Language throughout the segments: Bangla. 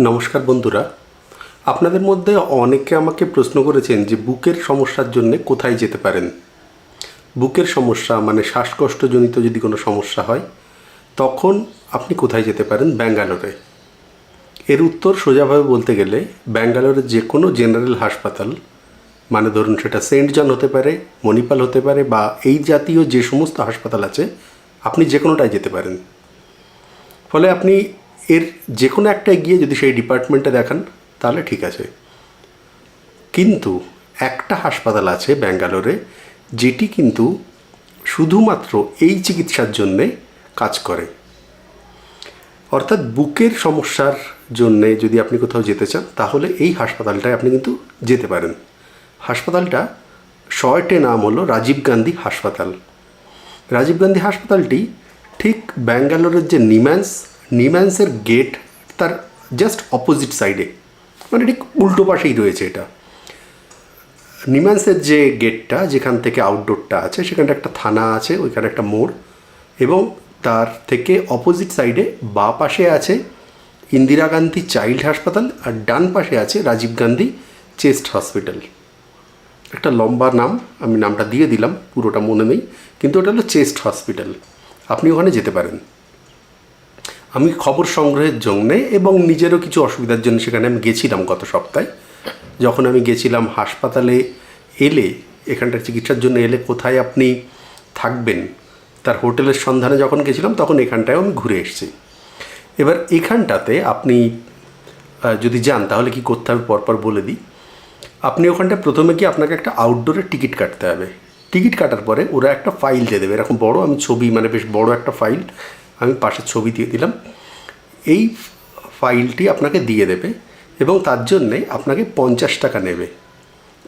নমস্কার বন্ধুরা। আপনাদের মধ্যে অনেকে আমাকে প্রশ্ন করেছেন যে বুকের সমস্যার জন্য কোথায় যেতে পারেন। বুকের সমস্যা মানে শ্বাসকষ্টজনিত যদি কোনো সমস্যা হয়, তখন আপনি কোথায় যেতে পারেন? ব্যাঙ্গালোরে। এর উত্তর সোজাভাবে বলতে গেলে ব্যাঙ্গালোরের যে কোনো জেনারেল হাসপাতাল মানে ধরুন সেটা সেন্ট জন হতে পারে, মণিপাল হতে পারে, বা এই জাতীয় যে সমস্ত হাসপাতাল আছে, আপনি যে কোনোটায় যেতে পারেন। ফলে আপনি এর যে কোনো একটায় গিয়ে যদি সেই ডিপার্টমেন্টে দেখান, তাহলে ঠিক আছে। কিন্তু একটা হাসপাতাল আছে ব্যাঙ্গালোরে, যেটি কিন্তু শুধুমাত্র এই চিকিৎসার জন্যে কাজ করে। অর্থাৎ বুকের সমস্যার জন্যে যদি আপনি কোথাও যেতে চান, তাহলে এই হাসপাতালটায় আপনি কিন্তু যেতে পারেন। হাসপাতালটা শর্টে নাম হলো রাজীব গান্ধী হাসপাতাল। রাজীব গান্ধী হাসপাতালটি ঠিক ব্যাঙ্গালোরের যে নিম্যান্স নিম্যান্সের গেট তার জাস্ট অপোজিট সাইডে মানে ঠিক উল্টো পাশেই রয়েছে এটা। নিম্যান্সের যে গেটটা যেখান থেকে আউটডোরটা আছে সেখানটা একটা থানা আছে, ওইখানে একটা মোড় এবং তার থেকে অপোজিট সাইডে বা পাশে আছে ইন্দিরা গান্ধী চাইল্ড হাসপাতাল আর ডান পাশে আছে রাজীব গান্ধী চেস্ট হসপিটাল। একটা লম্বা নাম, আমি নামটা দিয়ে দিলাম, পুরোটা মনে নেই, কিন্তু ওটা হলো চেস্ট হসপিটাল। আপনি ওখানে যেতে পারেন। আমি খবর সংগ্রহের জন্যে এবং নিজেরও কিছু অসুবিধার জন্য সেখানে আমি গেছিলাম গত সপ্তাহে। যখন আমি গেছিলাম হাসপাতালে এলে এখানটার চিকিৎসার জন্য এলে কোথায় আপনি থাকবেন, তার হোটেলের সন্ধানে যখন গেছিলাম তখন এখানটায় আমি ঘুরে এসেছি। এবার এখানটাতে আপনি যদি যান তাহলে কি করতে হবে পরপর বলে দিই। আপনি ওখানটায় প্রথমে কি আপনাকে একটা আউটডোরের টিকিট কাটতে হবে। টিকিট কাটার পরে ওরা একটা ফাইল দিয়ে দেবে, এরকম বড় আমি ছবি মানে বেশ বড় একটা ফাইল আমি পাশে ছবি দিয়ে দিলাম। এই ফাইলটি আপনাকে দিয়ে দেবে এবং তার জন্যে আপনাকে পঞ্চাশ টাকা নেবে।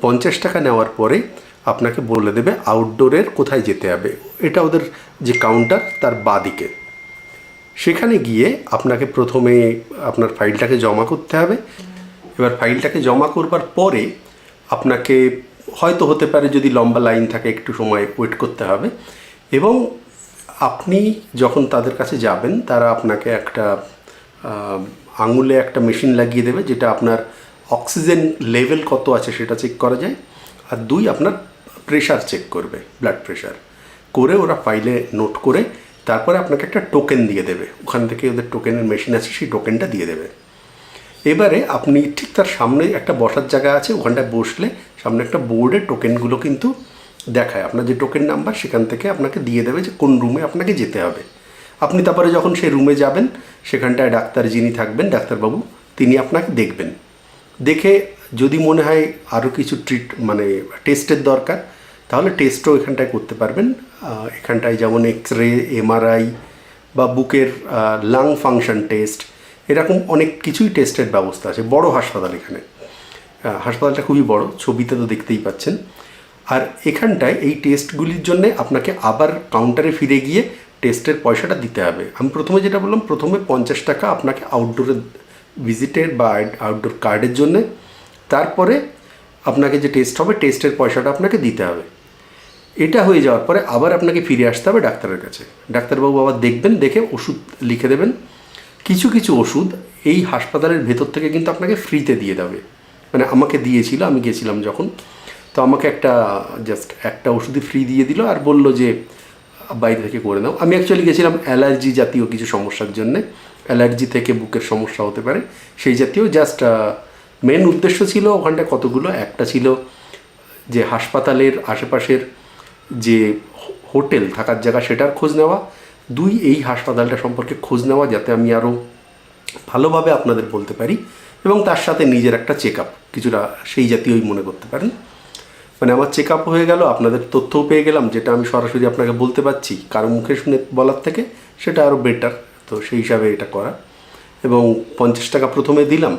পঞ্চাশ টাকা নেওয়ার পরে আপনাকে বলে দেবে আউটডোরের কোথায় যেতে হবে। এটা ওদের যে কাউন্টার তার বাদিকে। সেখানে গিয়ে আপনাকে প্রথমে আপনার ফাইলটাকে জমা করতে হবে। এবার ফাইলটাকে জমা করবার পরে আপনাকে হয়তো হতে পারে যদি লম্বা লাইন থাকে, একটু সময় ওয়েট করতে হবে। এবং আপনি যখন তাদের কাছে যাবেন, তারা আপনাকে একটা আঙুলে একটা মেশিন লাগিয়ে দেবে, যেটা আপনার অক্সিজেন লেভেল কত আছে সেটা চেক করা যায়। আর দুই, আপনার প্রেশার চেক করবে ব্লাড প্রেশার করে ওরা ফাইলে নোট করে, তারপরে আপনাকে একটা টোকেন দিয়ে দেবে। ওখান থেকে ওদের টোকেনের মেশিন আছে, সেই টোকেনটা দিয়ে দেবে। এবারে আপনি ঠিক তার সামনে একটা বসার জায়গা আছে, ওখানটায় বসলে সামনে একটা বোর্ডে টোকেনগুলো কিন্তু দেখায়। আপনার যে টোকেন নাম্বার সেখান থেকে আপনাকে দিয়ে দেবে যে কোন রুমে আপনাকে যেতে হবে। আপনি তারপরে যখন সেই রুমে যাবেন, সেখানটায় ডাক্তার যিনি থাকবেন, ডাক্তারবাবু, তিনি আপনাকে দেখবেন। দেখে যদি মনে হয় আরও কিছু ট্রিট মানে টেস্টের দরকার, তাহলে টেস্টও এখানটায় করতে পারবেন। এখানটায় যেমন এক্স রে এমআরআই বা বুকের লাং ফাংশন টেস্ট এরকম অনেক কিছুই টেস্টের ব্যবস্থা আছে। বড় হাসপাতাল এখানে। হাসপাতালটা খুবই বড়, ছবিতে তো দেখতেই পাচ্ছেন। আর এখানটায় এই টেস্টগুলির জন্য আপনাকে আবার কাউন্টারে ফিরে গিয়ে টেস্টের পয়সাটা দিতে হবে। আমি প্রথমে যেটা বললাম, প্রথমে পঞ্চাশ টাকা আপনাকে আউটডোরে ভিজিটের বা আউটডোর কার্ডের জন্যে, তারপরে আপনাকে যে টেস্ট হবে টেস্টের পয়সাটা আপনাকে দিতে হবে। এটা হয়ে যাওয়ার পরে আবার আপনাকে ফিরে আসতে হবে ডাক্তারের কাছে। ডাক্তারবাবু আবার দেখবেন, দেখে ওষুধ লিখে দেবেন। কিছু কিছু ওষুধ এই হাসপাতালের ভেতর থেকে কিন্তু আপনাকে ফ্রিতে দিয়ে দেবে। মানে আমাকে দিয়েছিল, আমি গেছিলাম যখন। তো আমাকে একটা জাস্ট একটা ওষুধই ফ্রি দিয়ে দিল আর বলল যে, বাইরে থেকে করে নাও। আমি অ্যাকচুয়ালি গেছিলাম অ্যালার্জি জাতীয় কিছু সমস্যার জন্যে। অ্যালার্জি থেকে বুকের সমস্যা হতে পারে। সেই জাতীয় জাস্ট মেন উদ্দেশ্য ছিল ওখানটায় কতগুলো। একটা ছিল যে হাসপাতালের আশেপাশের যে হোটেল থাকার জায়গা সেটার খোঁজ নেওয়া। দুই, এই হাসপাতালটা সম্পর্কে খোঁজ নেওয়া যাতে আমি আরও ভালোভাবে আপনাদের বলতে পারি এবং তার সাথে নিজের একটা চেক আপ কিছুটা সেই জাতীয়ই মনে করতে পারেন। মানে আমার চেক আপ হয়ে গেল, আপনাদের তথ্যও পেয়ে গেলাম, যেটা আমি সরাসরি আপনাকে বলতে পারছি, কারও মুখে শুনে বলার থেকে সেটা আরও বেটার তো সেই হিসাবে এটা করা। এবং পঞ্চাশ টাকা প্রথমে দিলাম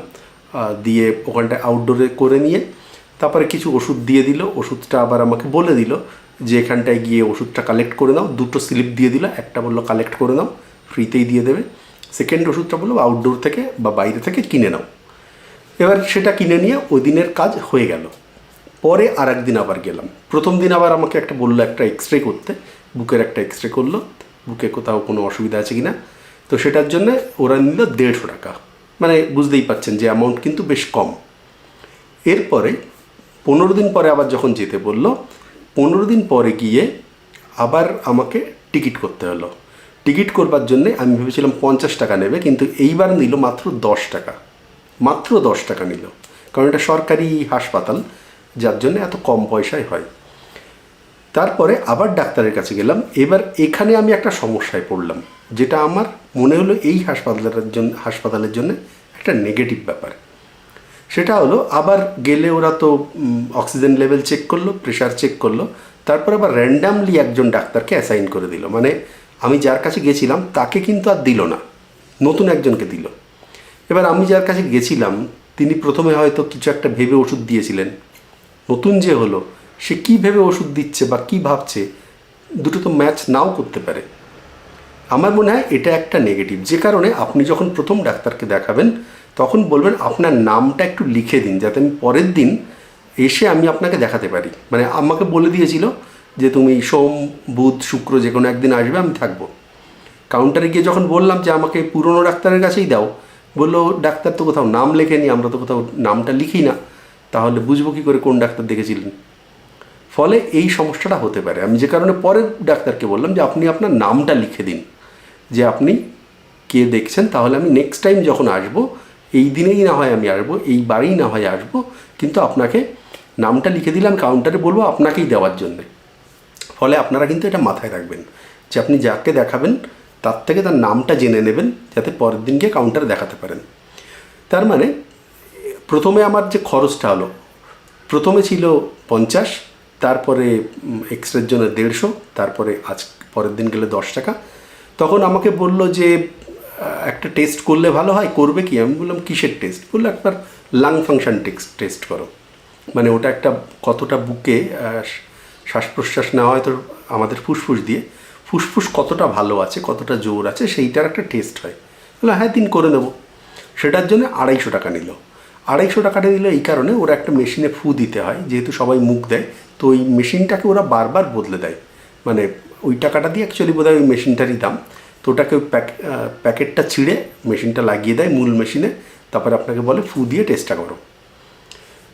দিয়ে ওখানটায় আউটডোরে করে নিয়ে, তারপরে কিছু ওষুধ দিয়ে দিল, ওষুধটা আবার আমাকে বলে দিল যে এখানটায় গিয়ে ওষুধটা কালেক্ট করে নাও, দুটো স্লিপ দিয়ে দিল, একটা বলল কালেক্ট করে নাও ফ্রিতেই দিয়ে দেবে। সেকেন্ড ওষুধটা বলল আউটডোর থেকে বা বাইরে থেকে কিনে নাও। এবার সেটা কিনে নিয়ে ওই দিনের কাজ হয়ে গেল। পরে আর একদিন আবার গেলাম। প্রথম দিন আবার আমাকে একটা বলল, একটা এক্স রে করতে। বুকের একটা এক্স রে করল। বুকে কোথাও কোনো অসুবিধা আছে কি না তো সেটার জন্য ওরা নিল দেড়শো টাকা। মানে বুঝতেই পাচ্ছেন যে অ্যামাউন্ট কিন্তু বেশ কম। এরপরে পনেরো দিন পরে আবার যখন যেতে বলল, পনেরো দিন পরে গিয়ে আবার আমাকে টিকিট করতে হলো। টিকিট করবার জন্যে আমি ভেবেছিলাম পঞ্চাশ টাকা নেবে, কিন্তু এইবার নিল মাত্র দশ টাকা। মাত্র দশ টাকা নিল। কারণ এটা সরকারি হাসপাতাল যার জন্য এত কম পয়সায় হয়। তারপরে আবার ডাক্তারের কাছে গেলাম। এবার এখানে আমি একটা সমস্যায় পড়লাম, যেটা আমার মনে হলো এই হাসপাতালের জন্য হাসপাতালের জন্য একটা নেগেটিভ ব্যাপার। সেটা হলো আবার গেলে ওরা তো অক্সিজেন লেভেল চেক করল প্রেশার চেক করল, তারপর আবার র্যান্ডামলি একজন ডাক্তারকে অ্যাসাইন করে দিল। মানে আমি যার কাছে গেছিলাম, তাকে কিন্তু আর দিল না, নতুন একজনকে দিল। এবার আমি যার কাছে গেছিলাম, তিনি প্রথমে হয়তো কিছু একটা ভেবে ওষুধ দিয়েছিলেন নতুন যে হলো, সে কী ভেবে ওষুধ দিচ্ছে বা কী ভাবছে, দুটো তো ম্যাচ নাও করতে পারে। আমার মনে হয় এটা একটা নেগেটিভ যে কারণে আপনি যখন প্রথম ডাক্তারকে দেখাবেন, তখন বলবেন আপনার নামটা একটু লিখে দিন, যাতে আমি পরের দিন এসে আমি আপনাকে দেখাতে পারি। মানে আমাকে বলে দিয়েছিল যে তুমি সোম, বুধ, শুক্র যে কোনো একদিন আসবে, আমি থাকব। কাউন্টারে গিয়ে যখন বললাম যে আমাকে পুরনো ডাক্তারের কাছেই দাও, বলল, ডাক্তার তো কোথাও নাম লেখেনি, আমরা তো কোথাও নামটা লিখি না। তাহলে বুঝব কী করে কোন ডাক্তার দেখেছিলেন? ফলে এই সমস্যাটা হতে পারে। আমি যে কারণে পরের ডাক্তারকে বললাম যে, আপনি আপনার নামটা লিখে দিন। যে আপনি কে দেখছেন, তাহলে আমি নেক্সট টাইম যখন আসব, এই দিনেই না হয় আমি আসব, এই বারেই না হয় আসব, কিন্তু আপনাকে নামটা লিখে দিলে আমি কাউন্টারে বলব আপনাকেই দেওয়ার জন্যে। ফলে আপনারা কিন্তু এটা মাথায় রাখবেন যে, আপনি যাকে দেখাবেন, তার থেকে তার নামটা জেনে নেবেন, যাতে পরের দিন গিয়ে কাউন্টারে দেখাতে পারেন। তার মানে প্রথমে আমার যে খরচটা হলো, প্রথমে ছিল পঞ্চাশ, তারপরে এক্সরের জন্য দেড়শো, তারপরে আজ, পরের দিন গেলে দশ টাকা। তখন আমাকে বলল যে একটা টেস্ট করলে ভালো হয়, করবে কি? আমি বললাম, কিসের টেস্ট বলল, একবার লাং ফাংশন টেস্ট টেস্ট করো। মানে ওটা একটা কতটা বুকে শ্বাস প্রশ্বাস নেওয়া হয় তো আমাদের ফুসফুস দিয়ে। ফুসফুস কতটা ভালো আছে, কতটা জোর আছে, সেইটার একটা টেস্ট হয়। বলল হ্যাঁ দিন করে নেব। সেটার জন্য আড়াইশো টাকা নিল। আড়াইশো টাকাটা নিল এই কারণে ওরা একটা মেশিনে ফু দিতে হয়, যেহেতু সবাই মুখ দেয়। তো ওই মেশিনটাকে ওরা বারবার বদলে দেয়। মানে ওই টাকাটা দিয়ে অ্যাকচুয়ালি বোধ হয় ওই মেশিনটারই দাম। তো ওটাকে ওই প্যাক প্যাকেটটা ছিঁড়ে মেশিনটা লাগিয়ে দেয় মূল মেশিনে, তারপরে আপনাকে বলে ফু দিয়ে টেস্টটা করো।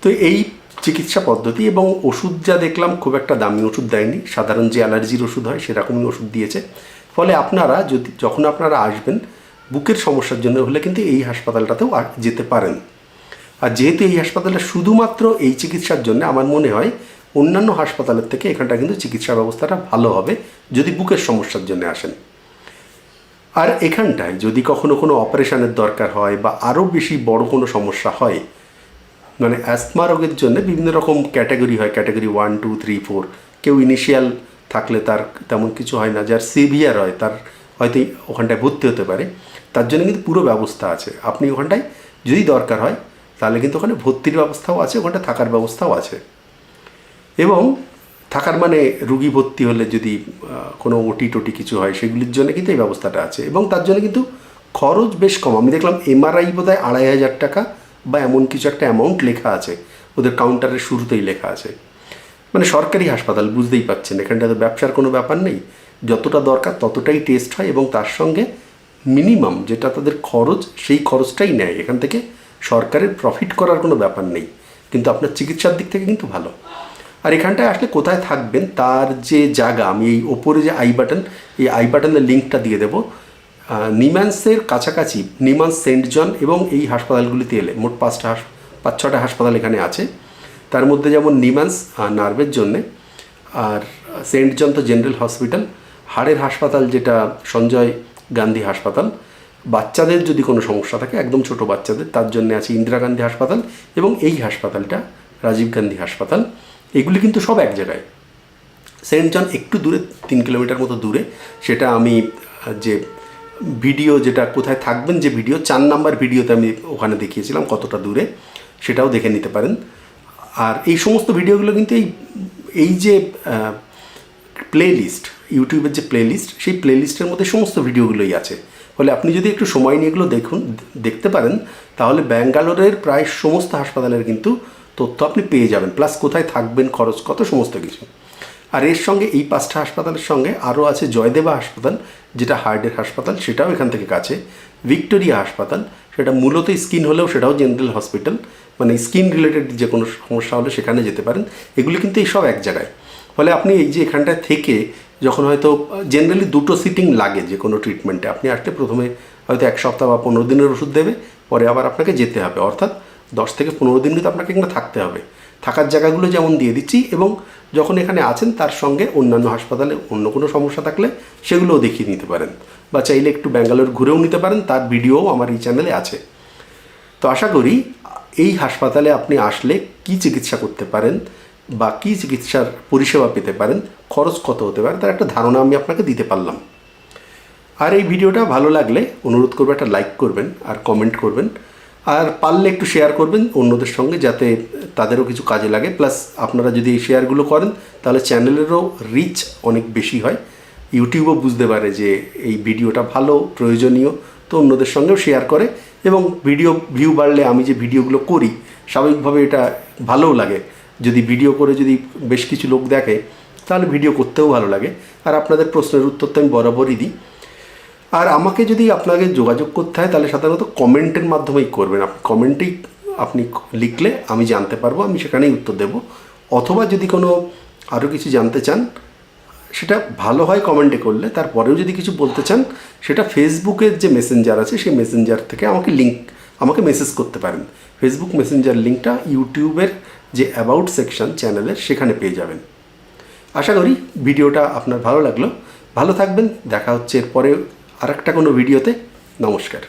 তো এই চিকিৎসা পদ্ধতি এবং ওষুধ যা দেখলাম খুব একটা দামি ওষুধ দেয়নি। সাধারণ যে অ্যালার্জির ওষুধ হয় সেরকমই ওষুধ দিয়েছে। ফলে আপনারা যদি, যখন আপনারা আসবেন, বুকের সমস্যার জন্য হলে কিন্তু এই হাসপাতালটাতেও যেতে পারেন। আর যেহেতু এই হাসপাতালটা শুধুমাত্র এই চিকিৎসার জন্য আমার মনে হয়, অন্যান্য হাসপাতালের থেকে এখানটা কিন্তু চিকিৎসা ব্যবস্থাটা ভালো হবে যদি বুকের সমস্যার জন্য আসেন। আর এখানটায় যদি কখনো কোনো অপারেশনের দরকার হয় বা আরও বেশি বড় কোনো সমস্যা হয় মানে অ্যাস্তমা রোগের জন্য বিভিন্ন রকম ক্যাটাগরি হয়, category one, two, three, four. কেউ ইনিশিয়াল থাকলে তার তেমন কিছু হয় না, যার সিভিয়ার হয় তার হয়তো ওখানটায় ভর্তি হতে পারে। তার জন্য কিন্তু পুরো ব্যবস্থা আছে। আপনি ওখানটায় যদি দরকার হয় তাহলে কিন্তু ওখানে ভর্তির ব্যবস্থাও আছে ওখানটা থাকার ব্যবস্থাও আছে। এবং থাকার মানে রুগী ভর্তি হলে যদি কোনো ওটি টোটি কিছু হয়, সেগুলির জন্য কিন্তু এই ব্যবস্থাটা আছে। এবং তার জন্য কিন্তু খরচ বেশ কম। আমি দেখলাম এমআরআই বোধহয় আড়াই হাজার টাকা বা এমন কিছু একটা অ্যামাউন্ট লেখা আছে। ওদের কাউন্টারের শুরুতেই লেখা আছে। মানে সরকারি হাসপাতাল, বুঝতেই পাচ্ছেন এখানটা তো ব্যবসার কোনো ব্যাপার নেই। যতটা দরকার ততটাই টেস্ট হয় এবং তার সঙ্গে মিনিমাম যেটা তাদের খরচ, সেই খরচটাই নেয়। এখান থেকে সরকারের প্রফিট করার কোনো ব্যাপার নেই। কিন্তু আপনার চিকিৎসার দিক থেকে কিন্তু ভালো। আর এখানটায় আসলে কোথায় থাকবেন তার যে জায়গা আমি এই ওপরে যে আই বাটন এই আই বাটনের লিঙ্কটা দিয়ে দেবো। আহ, নিম্যান্সের কাছাকাছি নিমান্স সেন্ট জন এবং এই হাসপাতালগুলিতে এলে মোট পাঁচটা হাস পাঁচ ছটা হাসপাতাল এখানে আছে। তার মধ্যে যেমন নিমান্স নার্ভের জন্যে আর সেন্ট জন তো জেনারেল হসপিটাল। হাড়ের হাসপাতাল যেটা সঞ্জয় গান্ধী হাসপাতাল বাচ্চাদের যদি কোনো সমস্যা থাকে, একদম ছোট বাচ্চাদের, তার জন্য আছে ইন্দিরা গান্ধী হাসপাতাল এবং এই হাসপাতালটা রাজীব গান্ধী হাসপাতাল। এগুলি কিন্তু সব এক জায়গায়। সেন্ট জন একটু দূরে, তিন কিলোমিটার মতো দূরে। সেটা আমি, যে ভিডিও যেটা কোথায় থাকবেন, যে ভিডিও, চার নাম্বার ভিডিওতে আমি ওখানে দেখিয়েছিলাম কতটা দূরে, সেটাও দেখে নিতে পারেন। আর এই সমস্ত ভিডিওগুলো কিন্তু এই এই যে প্লে লিস্ট ইউটিউবের যে প্লে লিস্ট সেই প্লে লিস্টের মধ্যে সমস্ত ভিডিওগুলোই আছে। ফলে আপনি যদি একটু সময় নিয়ে এগুলো দেখুন, দেখতে পারেন, তাহলে ব্যাঙ্গালোরের প্রায় সমস্ত হাসপাতালের কিন্তু তথ্য আপনি পেয়ে যাবেন, প্লাস কোথায় থাকবেন, খরচ, কত সমস্ত কিছু। আর এর সঙ্গে এই পাঁচটা হাসপাতালের সঙ্গে আরও আছে জয়দেবা হাসপাতাল, যেটা হার্টের হাসপাতাল, সেটাও এখান থেকে কাছে। ভিক্টোরিয়া হাসপাতাল, সেটা মূলত স্কিন হলেও সেটাও জেনারেল হসপিটাল মানে স্কিন রিলেটেড যে কোনো সমস্যা হলে সেখানে যেতে পারেন। এগুলি কিন্তু এই সব এক জায়গায়। ফলে আপনি এই যে এখানটায় থেকে যখন হয়তো জেনারেলি দুটো সিটিং লাগে যে কোনো ট্রিটমেন্টে আপনি আসলে প্রথমে হয়তো এক সপ্তাহ বা পনেরো দিনের ওষুধ দেবে, পরে আবার আপনাকে যেতে হবে। অর্থাৎ দশ থেকে পনেরো দিন কিন্তু আপনাকে এখানে থাকতে হবে। থাকার জায়গাগুলো যেমন দিয়ে দিচ্ছি এবং যখন এখানে আছেন তার সঙ্গে অন্যান্য হাসপাতালে অন্য কোনো সমস্যা থাকলে সেগুলোও দেখিয়ে নিতে পারেন। বা চাইলে একটু ব্যাঙ্গালোর ঘুরেও নিতে পারেন, তার ভিডিওও আমার এই চ্যানেলে আছে। তো আশা করি এই হাসপাতালে আপনি আসলে কি চিকিৎসা করতে পারেন বা কি চিকিৎসার পরিষেবা পেতে পারেন খরচ কত হতে পারে তার একটা ধারণা আমি আপনাকে দিতে পারলাম। আর এই ভিডিওটা ভালো লাগলে অনুরোধ করব একটা লাইক করবেন আর কমেন্ট করবেন। আর পারলে একটু শেয়ার করবেন অন্যদের সঙ্গে যাতে তাদেরও কিছু কাজে লাগে। প্লাস আপনারা যদি এই শেয়ারগুলো করেন, তাহলে চ্যানেলেরও রিচ অনেক বেশি হয়। ইউটিউবও বুঝতে পারে যে এই ভিডিওটা ভালো, প্রয়োজনীয়, তো অন্যদের সঙ্গেও শেয়ার করে। এবং ভিডিও ভিউ বাড়লে আমি যে ভিডিওগুলো করি, স্বাভাবিকভাবে এটা ভালোও লাগে। যদি ভিডিও করে যদি বেশ কিছু লোক দেখে তাহলে ভিডিও করতেও ভালো লাগে। আর আপনাদের প্রশ্নের উত্তর তো আমি বরাবরই দিই। আর আমাকে যদি আপনাকে যোগাযোগ করতে হয়, তাহলে সাধারণত কমেন্টের মাধ্যমেই করবেন। আপনি কমেন্টেই আপনি লিখলে আমি জানতে পারব, আমি সেখানেই উত্তর দেব। অথবা যদি কোনো আরও কিছু জানতে চান, সেটা ভালো হয় কমেন্টে করলে। তারপরেও যদি কিছু বলতে চান, সেটা ফেসবুকের যে মেসেঞ্জার আছে, সেই মেসেঞ্জার থেকে আমাকে লিঙ্ক আমাকে মেসেজ করতে পারেন। ফেসবুক মেসেঞ্জার লিঙ্কটা ইউটিউবের যে অ্যাবাউট সেকশন চ্যানেলের, সেখানে পেয়ে যাবেন। আশা করি ভিডিওটা আপনার ভালো লাগল। ভালো থাকবেন, দেখা হচ্ছে এরপরে আরেকটা কোনো ভিডিওতে। নমস্কার।